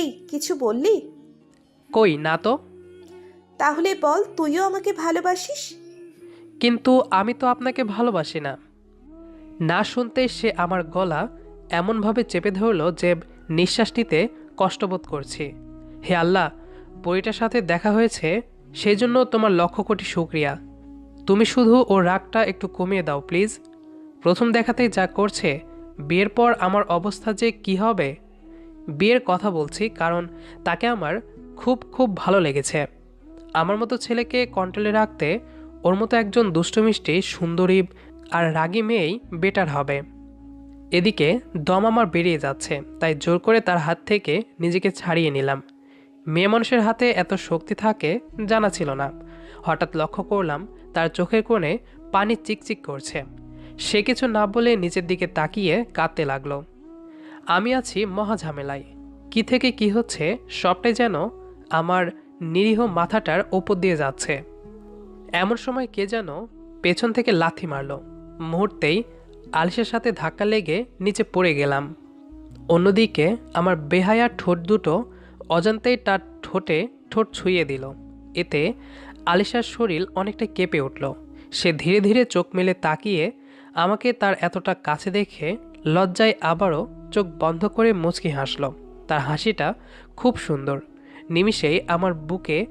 এই কিছু বললি? কই না তো। তাহলে বল তুইও আমাকে ভালোবাসিস? কিন্তু আমি তো আপনাকে ভালোবাসি না। না শুনতে সে আমার গলা এমনভাবে চেপে ধরল যে নিঃশ্বাস নিতে কষ্টবোধ করছি। হে আল্লাহ পরিটার সাথে দেখা হয়েছে সেই জন্য তোমার লক্ষ কোটি শুক্রিয়া। তুমি শুধু ও রাগটা একটু কমিয়ে দাও প্লিজ। প্রথম দেখাতেই যা করছে বিয়ের পর আমার অবস্থা যে কি হবে বিয়ের কথা বলছি কারণ তাকে আমার খুব খুব ভালো লেগেছে। আমার মতো ছেলেকে কন্ট্রোলে রাখতে ওর মতো একজন দুষ্টমিষ্টি সুন্দরী আর রাগী মেয়েই বেটার হবে। এদিকে দম আমার বেরিয়ে যাচ্ছে, তাই জোর করে তার হাত থেকে নিজেকে ছাড়িয়ে নিলাম। মেয়ে মানুষের হাতে এত শক্তি থাকে জানা ছিল না। হঠাৎ লক্ষ্য করলাম তার চোখের কোণে পানি চিকচিক করছে। সে কিছু না বলে নিচের দিকে তাকিয়ে কাঁদতে লাগল। আমি আছি মহা ঝামেলায় কি থেকে কি হচ্ছে সবটাই যেন আমার নিরীহ মাথাটার ওপর দিয়ে যাচ্ছে। এমন সময় কে যেন পেছন থেকে লাথি মারল। মুহূর্তেই আলিশের সাথে ধাক্কা লেগে নিচে পড়ে গেলাম। অন্যদিকে আমার বেহায়া ঠোঁট দুটো অজান্তেই তার ঠোঁটে ঠোঁট ছুঁয়ে দিল। এতে আলিশার শরীর অনেকটা কেঁপে উঠল। সে ধীরে ধীরে চোখ মেলে তাকিয়ে আমাকে তার এতটা কাছে দেখে লজ্জায় আবারও চোখ বন্ধ করে মুচকি হাসল। তার হাসিটা খুব সুন্দর। নিমিষেই আমার বুকে